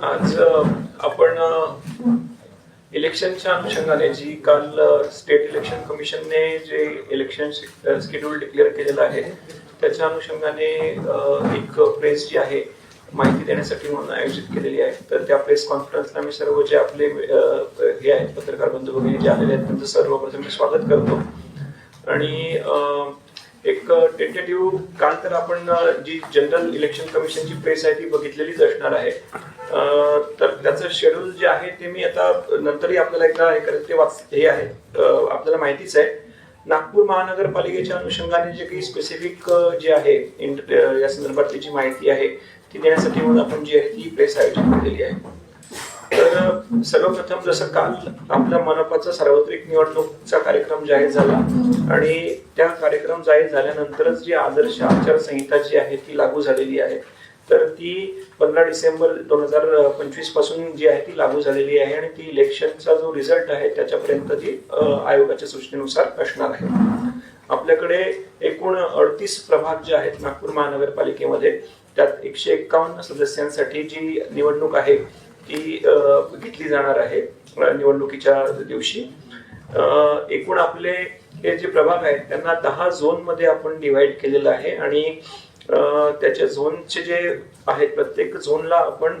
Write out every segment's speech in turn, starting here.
आज आपण इलेक्शनच्या अनुषंगाने जी काल स्टेट इलेक्शन कमिशनने जे इलेक्शन स्केड्यूल डिक्लेअर केलेलं आहे त्याच्या अनुषंगाने एक प्रेस जी आहे माहिती देण्यासाठी म्हणून आयोजित केलेली आहे. तर त्या प्रेस कॉन्फरन्सला मी सर्व जे आपले हे आहेत पत्रकार बंधू वगैरे जे आलेले आहेत त्यांचं सर्वप्रथम मी स्वागत करतो. आणि एक टेंटेटिव्ह काल तर आपण जी जनरल इलेक्शन कमिशनची प्रेस आहे ती बघितलेलीच असणार आहे. तर त्याचं शेड्यूल जे आहे ते मी आता नंतरही आपल्याला एकदा हे करत ते वाच हे आहे. आपल्याला माहितीच आहे. नागपूर महानगरपालिकेच्या अनुषंगाने जे काही स्पेसिफिक जे आहे या संदर्भातली जी माहिती आहे ती देण्यासाठी म्हणून आपण जी आहे ती प्रेस आयोजित केलेली आहे. तर सर्वप्रथम जसं काल आपल्या मनपाचा सार्वत्रिक निवडणूकचा कार्यक्रम जाहीर झाला आणि त्या कार्यक्रम जाहीर झाल्यानंतरच जी आदर्श आचारसंहिता जी आहे ती लागू झालेली आहे. तर ती पंधरा डिसेंबर दोन हजार पंचवीसपासून जी आहे ती लागू झालेली आहे आणि ती इलेक्शनचा जो रिझल्ट आहे त्याच्यापर्यंत ती आयोगाच्या सूचनेनुसार असणार आहे. आपल्याकडे एकूण अडतीस प्रभाग जे आहेत नागपूर महानगरपालिकेमध्ये त्यात एकशे एक्कावन्न सदस्यांसाठी जी निवडणूक आहे ती घेतली जाणार आहे निवडणुकीच्या दिवशी. एकूण आपले हे जे प्रभाग आहेत त्यांना दहा झोनमध्ये आपण डिवाइड केलेलं आहे आणि त्याच्या झोनचे जे आहेत प्रत्येक झोनला आपण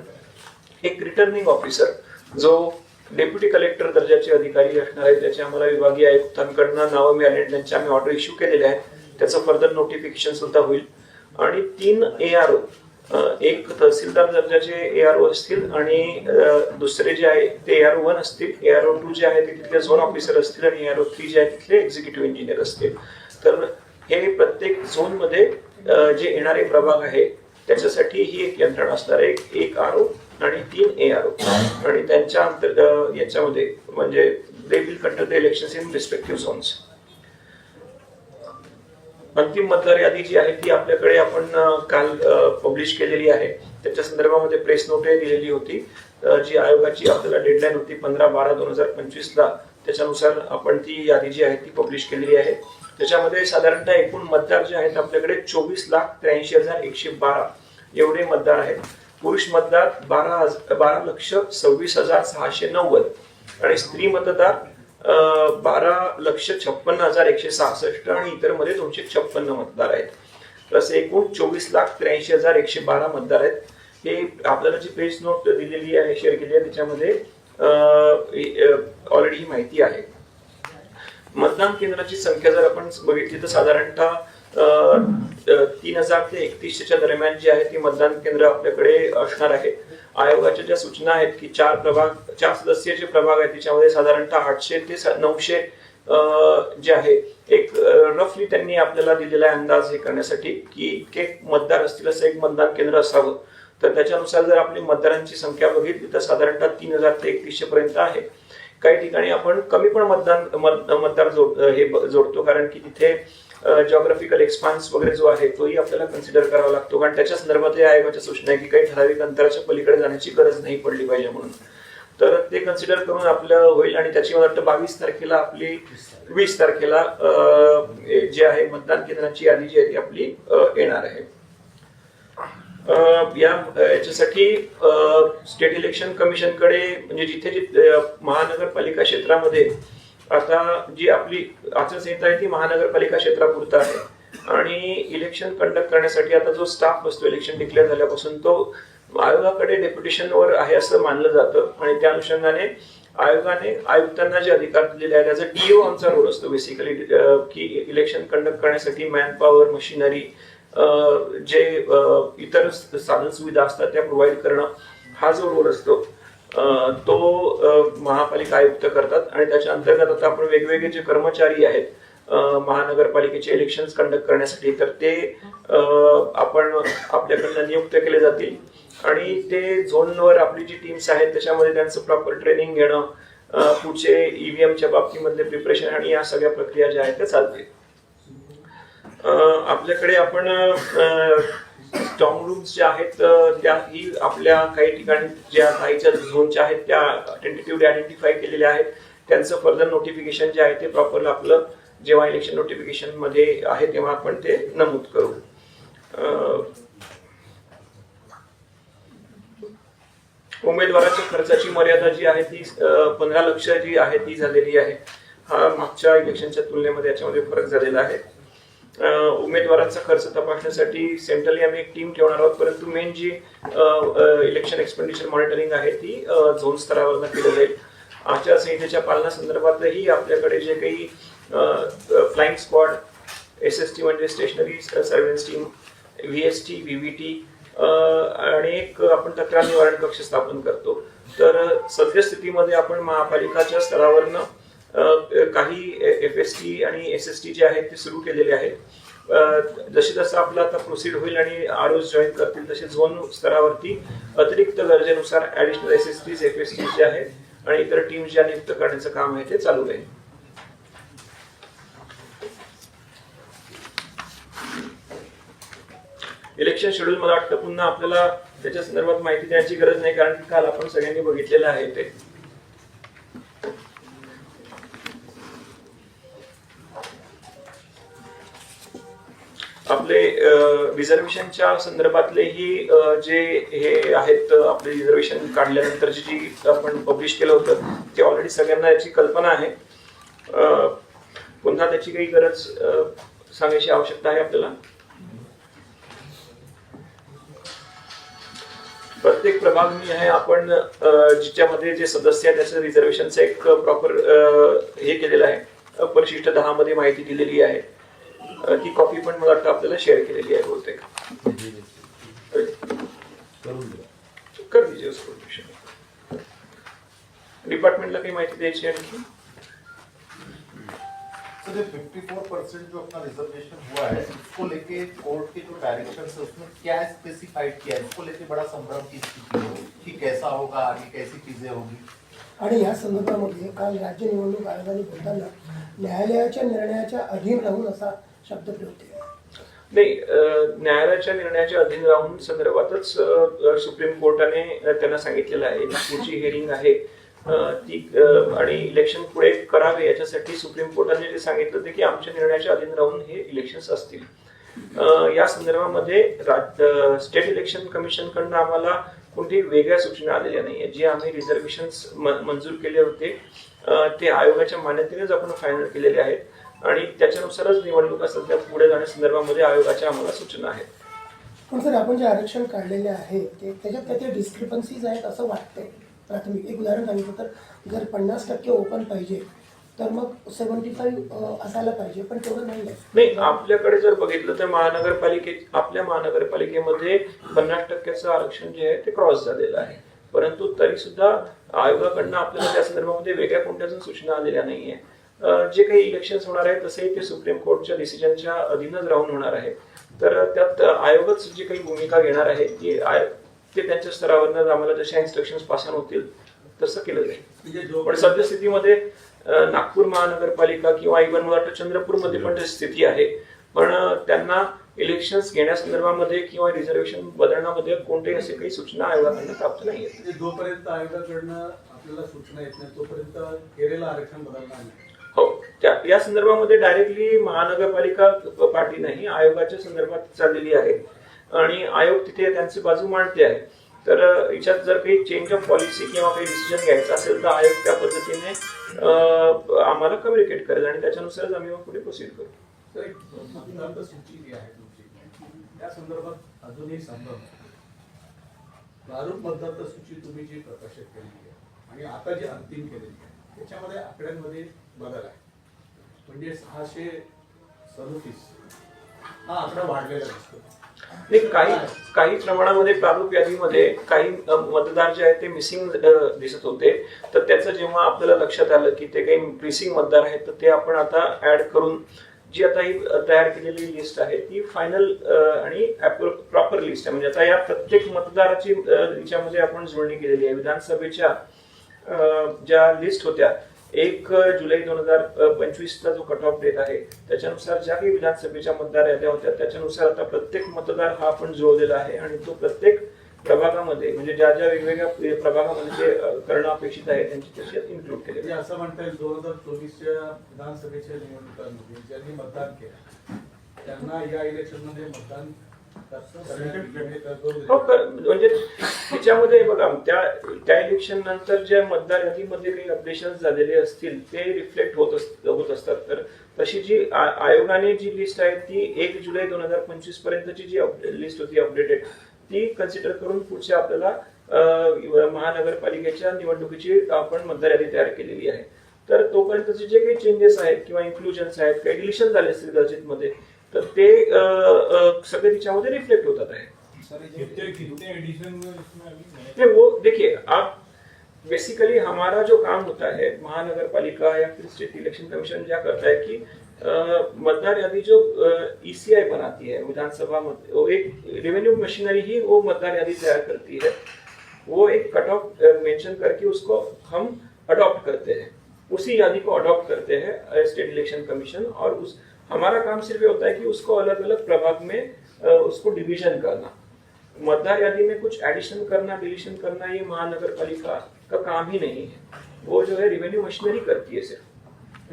एक रिटर्निंग ऑफिसर जो डेप्युटी कलेक्टर दर्जाचे अधिकारी असणार आहेत त्याचे आम्हाला विभागीय आयुक्तांकडनं नावं मिळाली आणि त्यांचे आम्ही ऑर्डर इश्यू केलेले आहेत. त्याचं फर्दर नोटिफिकेशन सुद्धा होईल. आणि तीन ए आर ओ एक तहसीलदार दर्जाचे ए आर ओ असतील आणि दुसरे जे आहे ते ए आर वन असतील. ए आर ओ टू जे आहे ते तिथले झोन ऑफिसर असतील आणि ए आर ओ थ्री जे आहे तिथले एक्झिक्युटिव्ह इंजिनियर असतील. तर हे प्रत्येक झोनमध्ये जे येणारे प्रभाग आहे त्याच्यासाठी ही एक यंत्रणा असणार आहे. एक- एक आर ओ आणि तीन ए आर ओ आणि त्यांच्या अंतर याच्यामध्ये म्हणजे they will conduct the election in respective zones अंतिम मतदार यादी जी आहे ती आपल्याकडे आपण काल पब्लिश केलेली आहे. त्याच्या संदर्भामध्ये प्रेस नोटही दिलेली होती. जी आयोगाची आपल्याला डेडलाईन होती पंधरा बारा दोन हजार पंचवीस ला त्याच्यानुसार आपण ती यादी जी आहे ती पब्लिश केलेली आहे. त्याच्यामध्ये साधारणतः एकूण मतदार जे आहेत आपल्याकडे चोवीस लाख त्र्याऐंशी हजार एकशे बारा एवढे मतदार आहेत. पुरुष मतदार बारा बारा लक्ष सव्वीस हजार सहाशे नव्वद आणि स्त्री मतदार बारा लक्ष छप्पन्न हजार एकशे सहासष्ट आणि इतरमध्ये दोनशे छप्पन्न मतदार आहेत. प्लस एकूण चोवीस लाख त्र्याऐंशी हजार एकशे बारा मतदार आहेत. हे आपल्याला जी पेज नोट दिलेली आहे शेअर केली आहे त्याच्यामध्ये ऑलरेडी ही माहिती आहे. मतदान केंद्राची संख्या जर आपण बघितली तर साधारणतः तीन हजार ते एकतीसच्या दरम्यान जी आहे ती मतदान केंद्र आपल्याकडे असणार आहे. आयोगाच्या ज्या सूचना आहेत की चार प्रभाग चार सदस्याचे प्रभाग आहेत त्याच्यामध्ये साधारणतः आठशे ते नऊशे जे आहे एक रफली त्यांनी आपल्याला दिलेला अंदाज हे करण्यासाठी की इतके मतदार असतील असं एक मतदान केंद्र असावं. तर त्याच्यानुसार जर आपली मतदारांची संख्या बघितली तर साधारणतः तीन हजार ते एकतीसशे पर्यंत आहे. काही ठिकाणी आपण कमी पण मतदान मत- मतदार जोड हे ब- जोडतो कारण की तिथे जॉग्राफिकल एक्सपान्स वगैरे जो आहे तोही आपल्याला कन्सिडर करावा लागतो. कारण त्याच्या संदर्भात या आयोगाच्या सूचना आहे की काही ठराविक अंतराच्या पलीकडे जाण्याची गरज नाही पडली पाहिजे म्हणून. तर ते कन्सिडर करून आपलं होईल आणि त्याची मला वाटतं बावीस तारखेला आपली वीस तारखेला अं, जे आहे मतदान केंद्रांची यादी जी आहे ती आपली येणार आहे. या याच्यासाठी स्टेट इलेक्शन कमिशनकडे म्हणजे जिथे जिथे महानगरपालिका क्षेत्रामध्ये आता जी आपली आचारसंहिता आहे ती महानगरपालिका क्षेत्रापुरता आहे. आणि इलेक्शन कंडक्ट करण्यासाठी आता जो स्टाफ बसतो इलेक्शन डिक्लेअर झाल्यापासून तो आयोगाकडे डेप्युटेशनवर आहे असं मानलं जातं. आणि त्या अनुषंगाने आयोगाने आयुक्तांना जे अधिकार दिलेले आहेत त्याचा डीओ आमचा रोल असतो बेसिकली की इलेक्शन कंडक्ट करण्यासाठी मॅन पॉवर मशिनरी जे इतर साधन सुविधा असतात त्या प्रोव्हाइड करणं हा जो रोल असतो. तो महापालिका आयुक्त करतात आणि त्याच्या अंतर्गत आता आपण वेगवेगळे जे कर्मचारी आहेत महानगरपालिकेचे इलेक्शन कंडक्ट करण्यासाठी तर ते आपण आपल्याकडनं नियुक्त केले जातील. आणि ते झोनवर आपली जी टीम्स आहेत त्याच्यामध्ये त्यांचं प्रॉपर ट्रेनिंग घेणं पुढचे ईव्हीएमच्या बाबतीमधले प्रिपरेशन आणि या सगळ्या प्रक्रिया ज्या आहेत त्या चालतील. आपल्याकडे आपण स्ट्रॉंग रूम्स ज्या आहेत त्याही आपल्या काही ठिकाणी ज्या काहीच्या झोनच्या आहेत त्या टेंटेटिव्हली आयडेंटिफाय केलेल्या आहेत. त्यांचं फर्दर नोटिफिकेशन जे आहे ते प्रॉपर आपलं जेव्हा इलेक्शन नोटिफिकेशनमध्ये आहे तेव्हा आपण ते नमूद करू. उमेदवाराच्या खर्चाची मर्यादा जी आहे ती पंधरा लक्ष जी आहे ती झालेली आहे. हा मागच्या इलेक्शनच्या तुलनेमध्ये याच्यामध्ये फरक झालेला आहे. उमेदवारांचा खर्च तपासण्यासाठी सेंट्रली आम्ही एक टीम ठेवणार आहोत. परंतु मेन जी इलेक्शन एक्सपेंडिचर मॉनिटरिंग आहे ती झोन स्तरावर केली जाईल आचारसंहितेच्या पालनासंदर्भातही आपल्याकडे जे काही flying squad S S T म्हणजे stationary surveillance team V S T V V T आणि एक आपण तक्रार निवारण कक्ष स्थापन करतो. तर सद्यस्थितीमध्ये आपण महापालिकाच्या स्तरावरनं काही एफ एस टी आणि एस एस टी जे आहेत ते सुरू केलेले आहेत. जसे जसं आपलं आता प्रोसीड होईल आणि आर जॉईन करतील तसे झोन स्तरावरती अतिरिक्त गरजेनुसार additional S S Ts F S T जे आहेत आणि इतर टीम ज्या नियुक्त करण्याचं काम आहे ते चालू आहे इलेक्शन शेड्यूल मला वाटतं पुन्हा आपल्याला त्याच्या संदर्भात माहिती देण्याची गरज नाही कारण की काल आपण सगळ्यांनी बघितलेलं आहे ते. आपले रिझर्वेशनच्या संदर्भातलेही जे हे आहेत आपले रिझर्वेशन काढल्यानंतरची जी आपण पब्लिश केलं होतं ते ऑलरेडी सगळ्यांना याची कल्पना आहे. पुन्हा त्याची काही गरज सांगायची आवश्यकता आहे आपल्याला? प्रत्येक प्रभाग मी आहे आपण जिच्यामध्ये जे सदस्य आहेत त्याचं रिझर्वेशनचं एक प्रॉपर हे केलेलं आहे. परिशिष्ट दहा मध्ये माहिती दिलेली आहे. ती कॉपी पण मला वाटतं आपल्याला शेअर केलेली आहे बहुतेक. कर डिपार्टमेंटला काही माहिती द्यायची आणखी? सर ये 54 परसेंट जो अपना रिजर्वेशन हुआ है उसको लेके कोर्ट के जो डायरेक्शन है उसमें क्या स्पेसिफाइड किया है? उसको लेके बड़ा संभ्रम की स्थिति है कि कैसा होगा आगे कैसी चीजें होगी? आणि या संदर्भामध्ये काल राज्य निवडणूक आयोगाने बोलताना न्यायालयाच्या निर्णयाच्या अधीन राहून असा शब्द केला नाही न्यायालयाच्या निर्णयाच्या अधीन राहून संदर्भातच सुप्रीम कोर्टाने त्यांना सांगितलेलं आहे जी पुढची हिअरिंग आहे ती आणि इलेक्शन पुढे करावे याच्यासाठी सुप्रीम कोर्टाने जे सांगितलं होतं की आमच्या निर्णयाच्या अधीन राहून हे इलेक्शन्स असतील. या संदर्भामध्ये स्टेट इलेक्शन कमिशन कडनं आम्हाला कोणती वेगळ्या सूचना आलेल्या नाही जे आम्ही रिझर्वेशन मंजूर केले होते ते आयोगाच्या मान्यतेनेच आपण फायनल केलेले आहेत. आणि त्याच्यानुसारच निवडणुका सध्या पुढे जाण्यासंदर्भामध्ये आयोगाच्या आम्हाला सूचना आहेत. पण सर आपण जे आरक्षण काढलेले आहे ते त्याच्यात काही डिस्क्रिपन्सीज आहेत असं वाटतंय प्राथमिक. एक उदाहरण सांगितलं तर जर पन्नास टक्के ओपन पाहिजे तर मग सेवन्टी फाईव्ह असायला पाहिजे पण तेवढं नाही आहे. नाही आपल्याकडे जर बघितलं तर महानगरपालिके आपल्या महानगरपालिकेमध्ये पन्नास टक्क्याचं आरक्षण जे आहे ते क्रॉस झालेलं आहे. परंतु तरी सुद्धा आयोगाकडनं आपल्याला त्या संदर्भामध्ये वेगळ्या कोणत्याच सूचना आलेल्या नाहीये. अं, जे काही इलेक्शन होणार आहे तसेही ते सुप्रीम कोर्टच्या डिसिजनच्या अधीनच राहून होणार आहे. तर त्यात आयोगच जी काही भूमिका घेणार आहे ती आय- ते त्यांच्या स्तरावरनं आम्हाला जशा इन्स्ट्रक्शन पासन होतील तसं केलं जाईल. म्हणजे जो पण सद्यस्थितीमध्ये नागपूर महानगरपालिका किंवा इव्हन मला वाटतं चंद्रपूरमध्ये पण तशी स्थिती आहे. पण त्यांना इलेक्शन्स घेण्यासंदर्भामध्ये किंवा रिझर्वेशन बदलण्यामध्ये कोणतेही असे काही सूचना आयोगाकडनं प्राप्त नाही आहेत म्हणजे जोपर्यंत आयोगाकडनं आपल्याला सूचना येत नाही तोपर्यंत केलेलं आरक्षण बदलणार नाही. हो. त्या या संदर्भामध्ये डायरेक्टली महानगरपालिका पार्टी नाही आयोगाच्या संदर्भात चाललेली आहे. आणि आयोग तिथे त्यांची बाजू मांडते आहे. तर याच्यात जर काही चेंज ऑफ पॉलिसी किंवा काही डिसिजन घ्यायचं असेल तर आयोग त्या पद्धतीने आम्हाला कम्युनिकेट करेल आणि त्याच्यानुसारच आम्ही पुढे प्रोसीड करू. तर एक सूची जी आहे तुमची त्या संदर्भात अजूनही संभव आहे. प्रारूप मतदार सूची तुम्ही जी प्रकाशित केलेली आहे आणि आता जी अंतिम केलेली आहे त्याच्यामध्ये आकड्यांमध्ये बदल आहे म्हणजे सहाशे सदोतीस. हा आकडा वाढलेला दिसतो. नाही काही काही प्रमाणामध्ये प्रारूप यादीमध्ये काही अ, मतदार जे आहेत ते मिसिंग दिसत होते. तर त्याचं जेव्हा आपल्याला लक्षात आलं की ते काही मिसिंग मतदार आहेत तर ते आपण आता ऍड करून जी आता ही अ, तयार केलेली लिस्ट आहे ती फायनल आणि प्रॉपर लिस्ट आहे. म्हणजे आता या प्रत्येक मतदाराची अ, याच्यामध्ये आपण जुळणी केलेली आहे. विधानसभेच्या अ, ज्या लिस्ट होत्या एक जुलै दोन हजार पंचवीसचा जो कट ऑफ डेट आहे त्याच्यानुसार ज्या काही विधानसभेच्या मतदार याद्या होत्या त्याच्यानुसार आता प्रत्येक मतदार हा आपण जुळलेला आहे आणि तो प्रत्येक प्रभागामध्ये म्हणजे ज्या ज्या वेगवेगळ्या प्रभागामध्ये जे करणं अपेक्षित आहे त्यांची त्याच्यात इन्क्लूड केले म्हणजे असं म्हणता येईल दोन हजार चोवीसच्या विधानसभेच्या निवडणुकांमध्ये ज्यांनी मतदान केलं त्यांना या इलेक्शनमध्ये मतदान हो म्हणजे त्याच्यामध्ये बघा त्या त्या इलेक्शन नंतर ज्या मतदार यादीमध्ये काही अपडेशन झालेले असतील ते रिफ्लेक्ट होत होत असतात. तर तशी जी आयोगाने जी लिस्ट आहे ती एक जुलै दोन हजार पंचवीस पर्यंतची जी लिस्ट होती अपडेटेड ती कन्सिडर करून पुढच्या आपल्याला महानगरपालिकेच्या निवडणुकीची आपण मतदार यादी तयार केलेली आहे. तर तोपर्यंतचे जे काही चेंजेस आहेत किंवा इन्क्लुजन्स आहेत काही डिलिशन झाले असतील गरजेत मध्ये तर ते सगळे तिच्यामध्ये रिफ्लेक्ट होतात आहे. नहीं वो देखिए आप बेसिकली हमारा जो काम होता है महानगर पालिका या फिर स्टेट इलेक्शन कमीशन क्या करता है कि मतदार यादी जो ईसीआई बनाती है विधानसभा मत- वो एक रेवेन्यू मशीनरी ही वो मतदार यादी तैयार करती है। वो एक कट ऑफ़ मेंशन करके उसको हम अडॉप्ट करते हैं। उसी यादी को अडॉप्ट करते हैं स्टेट इलेक्शन कमीशन और उस हमारा काम सिर्फ़ ये होता है कि उसको अलग अलग प्रभाग में उसको डिवीज़न करना। मतदार यादी में कुछ एडिशन करना डिलीशन करना ये महानगर पालिका का काम ही नहीं है। वो जो है रेवेन्यू मशीनरी करती है सिर्फ़।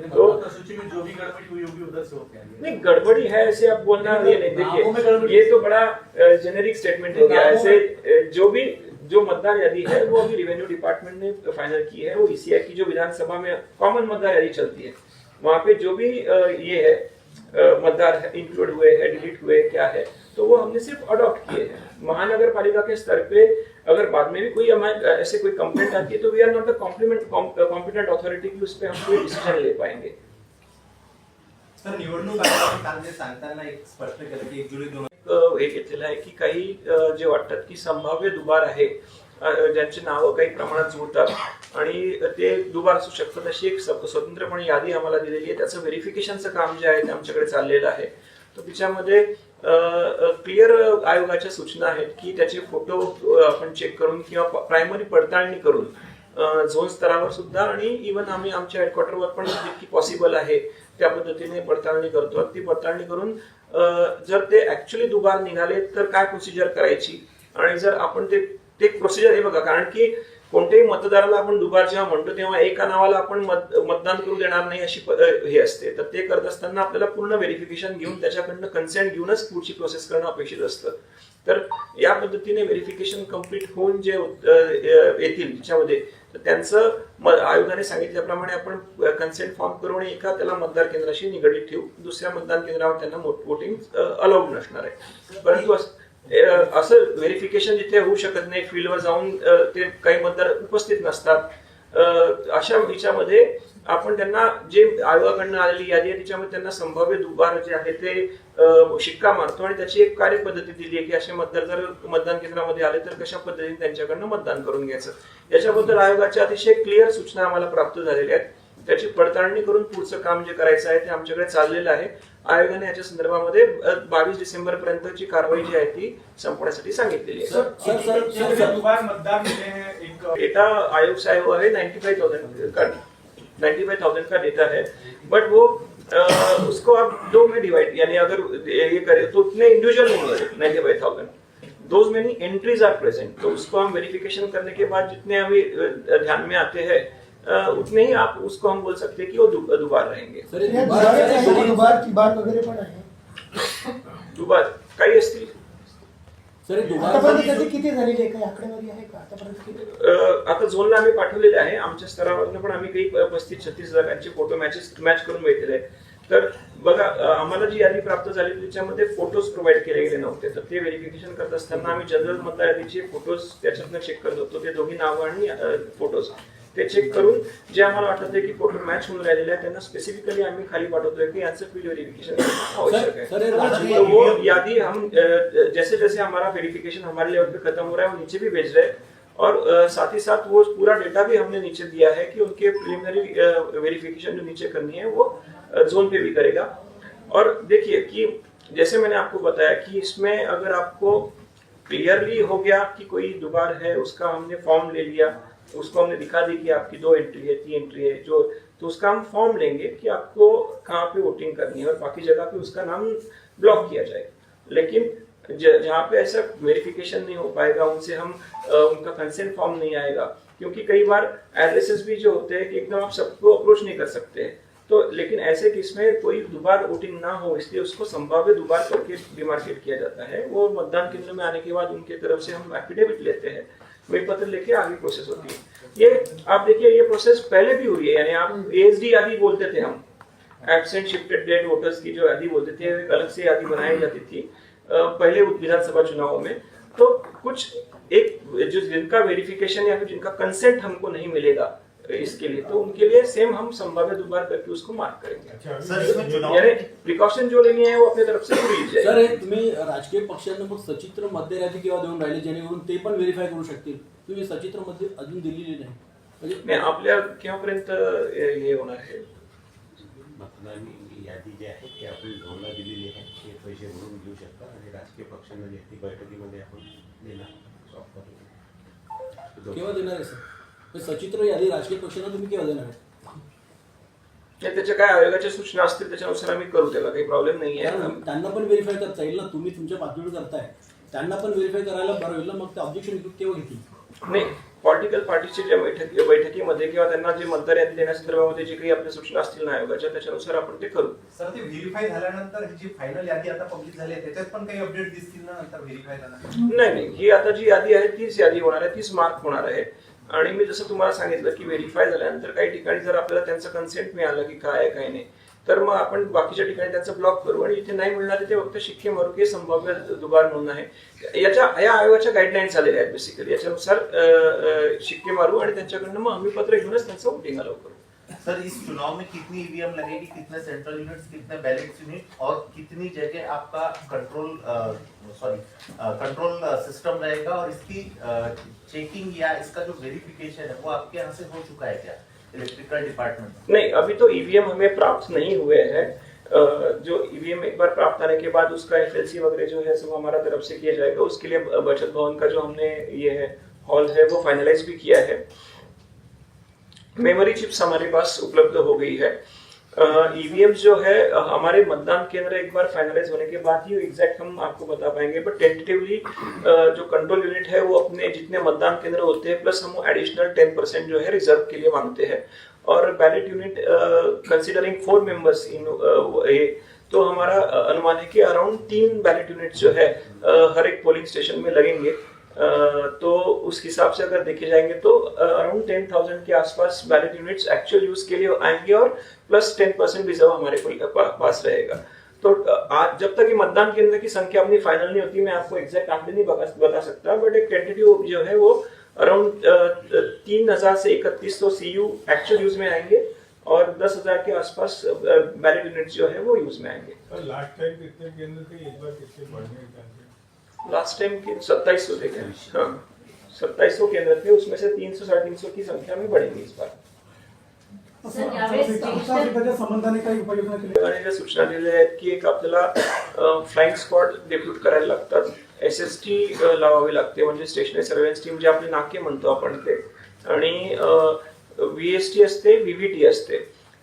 तो सूची में जो भी गड़बड़ी हुई होगी उधर से होके आएँगे। नहीं गड़बड़ी है ऐसे आप बोलना ये नहीं नामों देखिए ये तो बड़ा जेनेरिक स्टेटमेंट है नामों ऐसे जो भी जो मतदार यादी है वो अभी रेवेन्यू डिपार्टमेंट ने फाइनल की है। वो ईसीआई की जो विधानसभा में कॉमन मतदार यादी चलती है वहाँ पे जो भी ये है मतदार इंक्लूड हुए हैं डिलीट हुए क्या है? तो वो हमने सिर्फ़ अडॉप्ट किए हैं। महानगर पालिका के स्तर पे अगर बाद में भी कोई हमारे ऐसे कोई कंप्लेंट आती है तो we are not compliment competent authority की उस पर हम कोई डिसीज़न ले पाएँगे। सर निवडणूक आयोगाने सांगताना एक स्पष्ट केलं की एक जुलै दोन हे घेतलेलं आहे की काही जे वाटतात की संभाव्य दुबार आहे ज्यांची नावं काही प्रमाणात जुळतात. आणि ते दुबार असू शकतात. अशी एक स्वतंत्रपणे यादी आम्हाला दिलेली आहे. त्याचं व्हेरिफिकेशनचं काम जे आहे ते आमच्याकडे चाललेलं आहे. तर तिच्यामध्ये क्लिअर आयोगाच्या सूचना आहेत की त्याचे फोटो आपण चेक करून किंवा प्रायमरी पडताळणी करून झोन स्तरावर सुद्धा आणि इवन आम्ही आमच्या हेडक्वार्टरवर पण जितकी पॉसिबल आहे त्या पद्धतीने पडताळणी करतो. ती पडताळणी करून जर ते ऍक्च्युली दुबार निघाले तर काय प्रोसिजर करायची? आणि जर आपण ते ते एक प्रोसिजर आहे बघा कारण की कोणत्याही मतदाराला आपण दुबार जेव्हा म्हणतो तेव्हा एका नावाला आपण मत मतदान करू देणार नाही अशी प- हे असते. तर ते करत असताना आपल्याला पूर्ण व्हेरिफिकेशन घेऊन त्याच्याकडनं कन्सेंट घेऊनच पुढची प्रोसेस करणं अपेक्षित असतं. तर या पद्धतीने व्हेरिफिकेशन कंप्लीट होऊन जे येतील त्याच्यामध्ये तर त्यांचं म- आयोगाने सांगितल्याप्रमाणे आपण कन्सेंट फॉर्म करून एका त्याला मतदार केंद्राशी निगडीत ठेवू. दुसऱ्या मतदान केंद्रावर त्यांना वोटिंग अलाउड नसणार आहे. परंतु असं व्हेरिफिकेशन जिथे होऊ शकत नाही फील्डवर जाऊन ते काही मतदार उपस्थित नसतात. अशा विचारामध्ये आपण त्यांना जे आयोगाकडनं आलेली यादी आहे त्याच्यामध्ये त्यांना संभाव्य दुबार जे आहे ते शिक्का मारतो आणि त्याची एक कार्यपद्धती दिली आहे की असे मतदार जर मतदान केंद्रामध्ये आले तर कशा पद्धतीने त्यांच्याकडनं मतदान करून घ्यायचं. याच्याबद्दल आयोगाच्या अतिशय क्लिअर सूचना आम्हाला प्राप्त झालेल्या आहेत. त्याची पडताळणी करून पुढचं काम जे करायचं आहे ते आमच्याकडे चाललेलं आहे. आयोगाने याच्या संदर्भामध्ये बावीस डिसेंबर पर्यंतची कारवाई जी आहे ती संपवण्यासाठी सांगितलेली आहे. डेटा आयोग से आया हुआ है नाइन्टी फाइव थाउजेंड का नाइन्टी फाइव थाउजेंड का डेटा है बट वो उसको आप दो में डिवाइड यानी अगर ये करें तो उतने इंडिविजुअल नहीं है ninety five thousand those many entries are present तो उसको हम वेरिफिकेशन करने के बाद जितने अभी अ, ध्यान में आते हैं उतने ही आप उसको हम बोल सकते हैं कि वो दुबार रहेंगे। दुबार तिबार वगैरे पण आहे दुबार काही असतील सर दुबार आतापर्यंत त्याची किती झालेली आहे काही आकडेवारी आहे का आतापर्यंत किती अ, आता झोनला आम्ही पाठवलेले आहे आमच्या स्तरावरनं पण आम्ही काही पस्तीस छत्तीस जागांचे फोटो मॅचेस मॅच करून आहेत. तर बघा आम्हाला जी यादी प्राप्त झाली त्याच्यामध्ये फोटोज प्रोव्हाइड केले गेले नव्हते. तर ते व्हेरिफिकेशन करत असताना आम्ही जनरल मतदार यादीचे फोटोज त्याच्यातनं चेक करत होतो. ते दोघी नावं आणि फोटोज ते चेक करून जे आम्हाला वाटत की फ़ोटो मॅच होऊन राहिलेले आहे त्यांना स्पेसिफिकली आम्ही खाली पाठवतोय की यांचं फ़ील्ड व्हेरिफिकेशन आवश्यक हे राजकीय तो वो यादी हम जैसे जैसे हमारा वेरिफिकेशन हमारे लेवल पे खत्म हो रहा है वो नीचे भी भेज रहे हैं। और साथ ही साथ वो पूरा डेटा भी हमने नीचे दिया है कि उनके प्रिलिमिनरी वेरिफिकेशन जो नीचे करनी है वो जोन पे भी करेगा। और देखिए कि जैसे मैंने आपको बताया कि इसमें अगर आपको क्लियरली हो गया कि कोई दुबार है उसका हमने फॉर्म ले लिया उसको हमने दिखा दी कि आपकी दो एंट्री है तीन एंट्री है जो तो उसका हम फॉर्म लेंगे कि आपको कहाँ पे वोटिंग करनी है और बाकी जगह पे उसका नाम ब्लॉक किया जाएगा। लेकिन जहाँ पे ऐसा वेरिफिकेशन नहीं हो पाएगा उनसे हम अ, उनका कंसेंट फॉर्म नहीं आएगा क्योंकि कई बार एड्रेसेस भी जो होते हैं कि एकदम आप सबको अप्रोच नहीं कर सकते तो लेकिन ऐसे केस में कोई दोबार वोटिंग ना हो इसलिए उसको संभाव्य दोबार करके डिमार्केट किया जाता है। वो मतदान केंद्र में आने के बाद उनके तरफ़ से हम एफिडेविट लेते हैं। वही पत्र लेके आगे प्रोसेस होती है। ये, आप देखिए, ये प्रोसेस पहले भी हुई है, यानी आप एएसडी आदि बोलते थे हम। एबसेंट शिफ्टेड डेड वोटर्स की जो आदि बोलते थे, अलग से आदि बनाई जाती थी पहले विधानसभा चुनाव में। तो कुछ एक, जो जिनका वेरिफिकेशन या फिर जिनका कंसेंट हमको नहीं मिलेगा इसके लिए तो उनके लिए सेम हम संभाव्य दोबार करके उसको मार्क करेंगे। सर इसमें चुनाव यानी प्रिकॉशन जो लेनी है वो अपने तरफ़ से पूरी सर जाएगी। हे तुम्ही राजकीय पक्षांना मग सचित्र मध्यरात्री केव्हा देऊन राहिले जेणेकरून ते पण व्हेरीफाय करू शकतील तुम्ही सचित्र मध्ये अजून दिलेली नाही म्हणजे नाही आपल्या केव्हापर्यंत हे होणार आहे? मतदान यादी जी आहे ती आपण ढोलला दिलेली आहे. ते पैसे भरून घेऊ शकता आणि राजकीय पक्षांना जे ती बैठकीमध्ये आपण देणार. केव्हा देणार आहे सर? सचित्र यादी राजकीय पक्षांना तुम्ही केव्हा देणार आहे? नाही, त्याच्या काय आयोगाच्या सूचना असतील त्याच्यानुसार आम्ही करू त्याला काही प्रॉब्लेम नाही आहे त्यांना पण व्हेरीफाय करता येईल ना तुम्ही तुमच्या पातळीवर करताय. त्यांना पण व्हेरीफाय करायला बरं होईल ना मग ते ऑब्जेक्शन केव्हा घेतील? नाही पॉलिटिकल पार्टीच्या ज्या बैठकी बैठकीमध्ये किंवा त्यांना जे मतदार यादी देण्यासंदर्भामध्ये जे काही आपल्या सूचना असतील ना आयोगाच्या त्याच्यानुसार आपण ते करू. सर ते व्हेरीफाय झाल्यानंतर ही जी फायनल यादी आता पब्लिक झाली आहे त्याच्यात पण काही अपडेट दिसतील ना नंतर व्हेरीफाय झाल्यानंतर? नाही नाही ही आता जी यादी आहे तीच यादी होणार आहे तीच मार्क होणार आहे. आणि मी जसं तुम्हाला सांगितलं की व्हेरीफाय झाल्यानंतर काही ठिकाणी जर आपल्याला त्यांचं कन्सेंट मिळालं की काय आहे काय नाही तर मग आपण बाकीच्या ठिकाणी त्यांचं ब्लॉक करू. आणि इथे नाही मिळणार ते फक्त शिक्के मारू की संभाव्य दुबार म्हणून आहे. याच्या या आयोगाच्या गाईडलाईन्स आलेल्या आहेत बेसिकली याच्यानुसार शिक्के मारू आणि त्यांच्याकडनं मग हमीपत्र घेऊनच त्यांचं वोटिंग अलाव करू. सर, इस चुनाव में कितनी ईवीएम लगेगी, कितने सेंट्रल यूनिट्स कितने बैलेट यूनिट और कितनी जगह आपका कंट्रोल सॉरी कंट्रोल सिस्टम रहेगा और इसकी चेकिंग या इसका जो वेरिफिकेशन है, वो आपके यहाँ से हो चुका है क्या? इलेक्ट्रिकल डिपार्टमेंट नहीं, अभी तो ईवीएम हमें प्राप्त नहीं हुए हैं। जो ईवीएम एक बार प्राप्त आने के बाद उसका एफएलसी वगैरह जो है, सब हमारा तरफ़ से किया जाएगा। उसके लिए बचत भवन का जो हमने ये है, हॉल है, वो फाइनलाइज भी किया है। मेमोरी चिप्स हमारे पास उपलब्ध हो गई है। ईवीएम जो है, हमारे मतदान केंद्र एक बार फाइनलाइज होने के बाद ही एग्जैक्ट हम आपको बता पाएँगे बट टेंटेटिवली जो कंट्रोल यूनिट है, वो अपने जितने मतदान केंद्र होते हैं प्लस हम एडिशनल टेन परसेंट जो है रिज़र्व के लिए मांगते हैं। और ballot unit considering four members in तो हमारा अनुमान है कि अराउंड तीन बैलेट यूनिट जो है हर एक पोलिंग स्टेशन में लगेंगे। तो उस हिसाब से अगर देखे जाएँगे तो अराउंड टेन थाउज़ेंड के आसपास बैलेट यूनिट्स एक्चुअल यूज़ के लिए आएँगे और प्लस टेन परसेंट रिज़र्व हमारे पास रहेगा। तो आज जब तक ये मतदान केंद्र की संख्या अपनी फाइनल नहीं होती, मैं आपको एग्जैक्ट आंकड़े नहीं बता सकता बट एक टेंटेटिव जो है वो अराउंड तीन हज़ार से इकतीस तो सी यू एक्चुअल यूज़ में आएँगे और दस हज़ार के आसपास बैलेट यूनिट जो है वो यूज़ में आएँगे। लास्ट टाइम कितने केंद्र थे? इस बार कितने बढ़ने लास्ट टाइम की सत्ताईस सौ थे क्या? हाँ सत्ताईस सौ केंद्र थे उसमें से तीन सौ साढ़े तीन सौ की संख्या में बढ़ेंगी इस बार। संबंधाने सूचना दिलेल्या आहेत की एक आपल्याला फ्लाइंग स्क्वॉड डेप्यूट करायला लागतात. एस एस टी लावावी लागते म्हणजे स्टेशनरी सर्वेलन्स टीम जे आपले नाके म्हणतो आपण ते. आणि व्ही एस टी असते व्हीव्हीटी असते.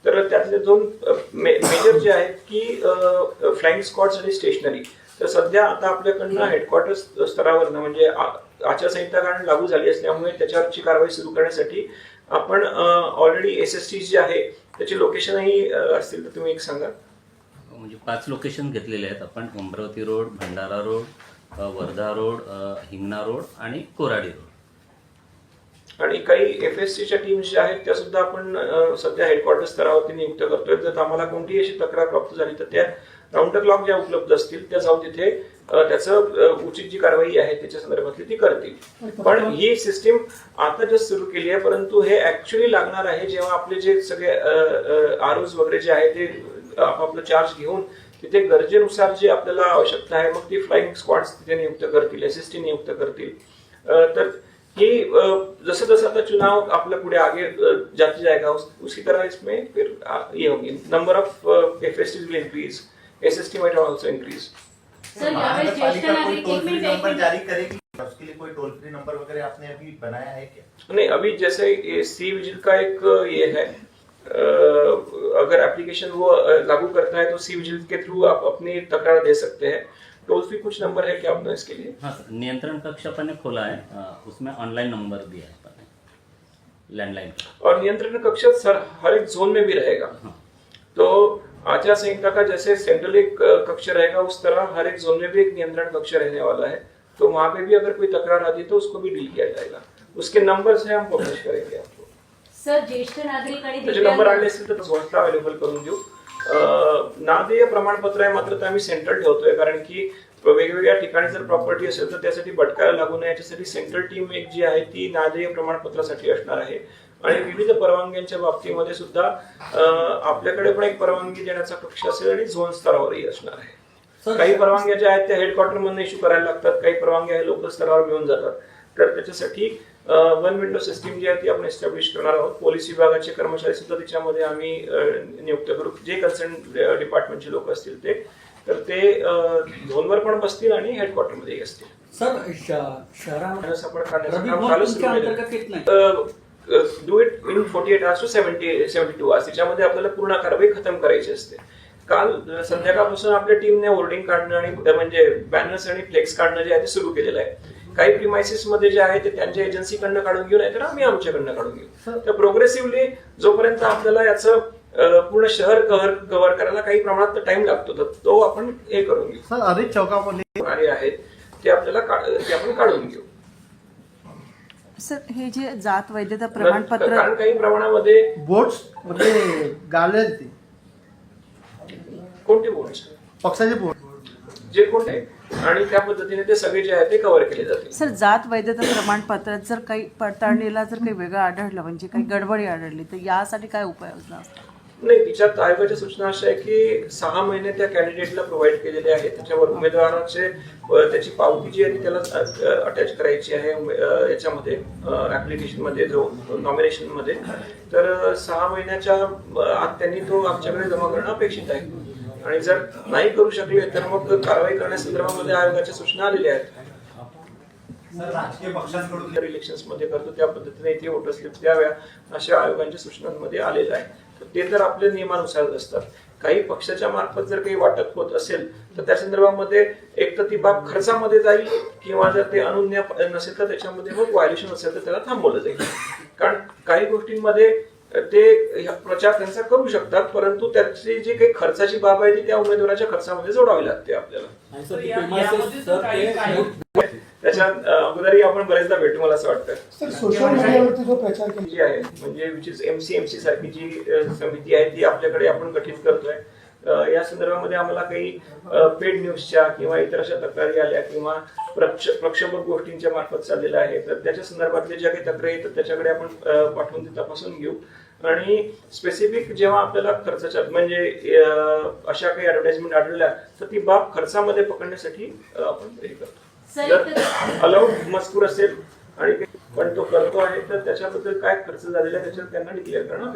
तर त्यातले दोन मेजर जे आहेत की फ्लाइंग स्क्वॉड्स आणि स्टेशनरी तर सध्या आता आपल्याकडनं हेडक्वार्टर्स स्तरावरनं म्हणजे आचारसंहिता कारण लागू झाली असल्यामुळे त्याच्यावरची कारवाई सुरू करण्यासाठी आपण ऑलरेडी एस एस टी जे आहे त्याची लोकेशनही असतील तर तुम्ही एक सांगा. म्हणजे पाच लोकेशन घेतलेले आहेत आपण Amravati road Bhandara road Wardha road Hingna road आणि कोराडी रोड. आणि काही एफ एस टीच्या टीम्स ज्या आहेत त्या सुद्धा आपण सध्या हेडक्वार्टर स्तरावरती नियुक्त करतोय. जर आम्हाला कोणतीही अशी तक्रार प्राप्त झाली तर त्या काउंटर लॉक ज्या उपलब्ध असतील त्या जाऊन तिथे त्याचं उचित जी कारवाई आहे त्याच्या संदर्भातली ती करतील. पण ही सिस्टीम आता जस्ट सुरू केली आहे परंतु हे ऍक्च्युली लागणार आहे जेव्हा आपले जे सगळे आर वगैरे जे आहे ते आपापलं चार्ज घेऊन तिथे गरजेनुसार जी आपल्याला आवश्यकता आहे मग ती फ्लाइंग स्क्वॉड्स तिथे नियुक्त करतील एस टी नियुक्त करतील. तर ही जसं जसं आता चुनाव आपल्या पुढे आगे जाती जाएगा उस, उसी तरह इसमें फिर ये होगी. Number of F S Ts will increase S S T might also increase sir महानगरपालिका कोई टोल फ्री नंबर जारी करेगी? उसके लिए कोई टोल फ्री नंबर वगैरह आपने अभी बनाया है क्या? नहीं अभी जैसे ये सी विजिल का एक ये है अगर एप्लीकेशन वो लागू करता है तो सी विजिल के थ्रू आप अपनी तकरार दे सकते हैं। टोल फ्री कुछ नंबर है क्या आपने इसके लिए? हाँ सर नियंत्रण कक्ष अपन ने खोला है उसमें ऑनलाइन नंबर दिया है अपन ने लैंडलाइन और नियंत्रण कक्ष सर हर एक जोन में भी रहेगा। हाँ। तो आचार संहिता का जैसे सेंट्रल एक कक्ष रहेगा उस तरह हर एक जोन में भी एक नियंत्रण कक्ष रहने वाला है। तो वहां पे भी अगर कोई तकरार आती है तो उसको भी डील किया जाएगा। उसके नंबर से हम पब्लिश करेंगे आपको। सर ज्येष्ठ नागरिक आणि नंबर आणले असतील तर संस्था अवेलेबल करून देऊ. अं, नादेय प्रमाणपत्र आहे मात्र आम्ही सेंट्रल ठेवतोय कारण की वेगवेगळ्या ठिकाणी जर प्रॉपर्टी असेल तर त्यासाठी भटकायला लागू नये. याच्यासाठी सेंट्रल टीम एक जी आहे ती नादेय प्रमाणपत्रासाठी असणार आहे. आणि विविध परवानग्यांच्या बाबतीमध्ये सुद्धा आपल्याकडे पण एक परवानगी देण्याचा कक्ष असेल आणि झोन स्तरावरही असणार आहे. काही परवानग्या ज्या आहेत त्या हेडक्वार्टर मधून इश्यू करायला लागतात. काही परवानग्या हे लोकल स्तरावर मिळून जातात. तर त्याच्यासाठी वन विंडो सिस्टीम जी आहे ती आपण एस्टॅब्लिश करणार आहोत. पोलीस विभागाचे कर्मचारी सुद्धा त्याच्यामध्ये आम्ही नियुक्त करू. जे कन्सर्न डिपार्टमेंटचे लोक असतील ते तर ते झोनवर पण बसतील आणि हेडक्वार्टरमध्ये असतील. सर शहरामध्ये नाही do it in forty eight hours to seventy seventy two hours त्याच्यामध्ये आपल्याला पूर्ण कारवाई खतम करायची असते. काल संध्याकाळपासून आपल्या टीमने होर्डिंग काढणं आणि म्हणजे बॅनर्स आणि फ्लेक्स काढणं जे आहे ते सुरू केलेलं आहे. काही प्रिमायसिसमध्ये जे आहे ते त्यांच्या एजन्सीकडनं काढून घेऊ नाहीतर आम्ही आमच्याकडनं काढून घेऊ. तर प्रोग्रेसिव्हली जोपर्यंत आपल्याला याचं पूर्ण शहर कव्हर कव्हर करायला काही प्रमाणात टाइम लागतो. तर तो आपण हे करून घेऊ. सर अनेक चौकामध्ये आहेत ते आपल्याला ते आपण काढून घेऊ. सर हे जे जात वैधता प्रमाणपत्र कारण काही प्रमाणामध्ये बोर्ड्समध्ये गावले ते. कोणते बोर्ड पक्षाचे बोर्ड जे कोण आहे आणि त्या पद्धतीने ते सगळे जे आहे ते कव्हर केले जातील. सर जात वैधता प्रमाणपत्रात जर काही पडताळणीला जर काही वेगळं आढळलं म्हणजे काही गडबडी आढळली तर यासाठी काय उपाययोजना असतात? नाही तिच्यात आयोगाच्या सूचना अशा आहे की सहा महिने त्या कॅन्डिडेटला प्रोव्हाइड केलेले आहेत. त्याच्यावर उमेदवाराचे त्याची पावती जी आहे त्याला अटॅच करायची आहे याच्यामध्ये ऍप्लिकेशनमध्ये जो नॉमिनेशनमध्ये. तर सहा महिन्याच्या आत त्यांनी तो आमच्याकडे जमा करणं अपेक्षित आहे. आणि जर नाही करू शकले तर मग कारवाई करण्यासंदर्भामध्ये आयोगाच्या सूचना आलेल्या आहेत. राजकीय पक्षांकडून जर इलेक्शन्समध्ये करतो त्या पद्धतीने इथे वोटर स्लिप द्याव्या अशा आयोगांच्या सूचनांमध्ये आलेलं आहे. तर ते तर आपल्या नियमानुसार असतात. काही पक्षाच्या मार्फत जर काही वाटप होत असेल तर त्या संदर्भामध्ये एक तर ती बाब खर्चामध्ये जाईल किंवा जर ते अनुज्ञा नसेल तर त्याच्यामध्ये मग व्हायलेशन असेल तर त्याला थांबवलं जाईल. कारण काही गोष्टींमध्ये ते प्रचार त्यांचा करू शकतात परंतु त्याची जी काही खर्चाची बाब आहे ती त्या उमेदवाराच्या खर्चामध्ये जोडावी लागते आपल्याला. त्याच्या अगोदरही आपण बरेचदा भेटू मला असं वाटतं. सोशल मीडियावरती जो प्रचार जी आहे म्हणजे विच इज एमसीएमसी सारखी जी समिती आहे ती आपल्याकडे आपण गठीत करतोय. या संदर्भामध्ये आम्हाला काही पेड न्यूजच्या किंवा इतर अशा तक्रारी आल्या किंवा प्रक्ष- प्रक्षोभक गोष्टींच्या मार्फत चाललेल्या आहे तर त्याच्या संदर्भातले ज्या काही तक्रारी येतात त्याच्याकडे आपण पाठवून ते तपासून घेऊ. आणि स्पेसिफिक जेव्हा आपल्याला खर्चाच्या म्हणजे अशा काही ऍडव्हर्टाइजमेंट आढळल्या तर ती बाब खर्चामध्ये पकडण्यासाठी आपण हे करतो. अलाउड मजकूर असेल आणि पण तो करतो आहे तर त्याच्याबद्दल काय खर्च झालेला आहे त्याच्यात त्यांना डिक्लेअर करणं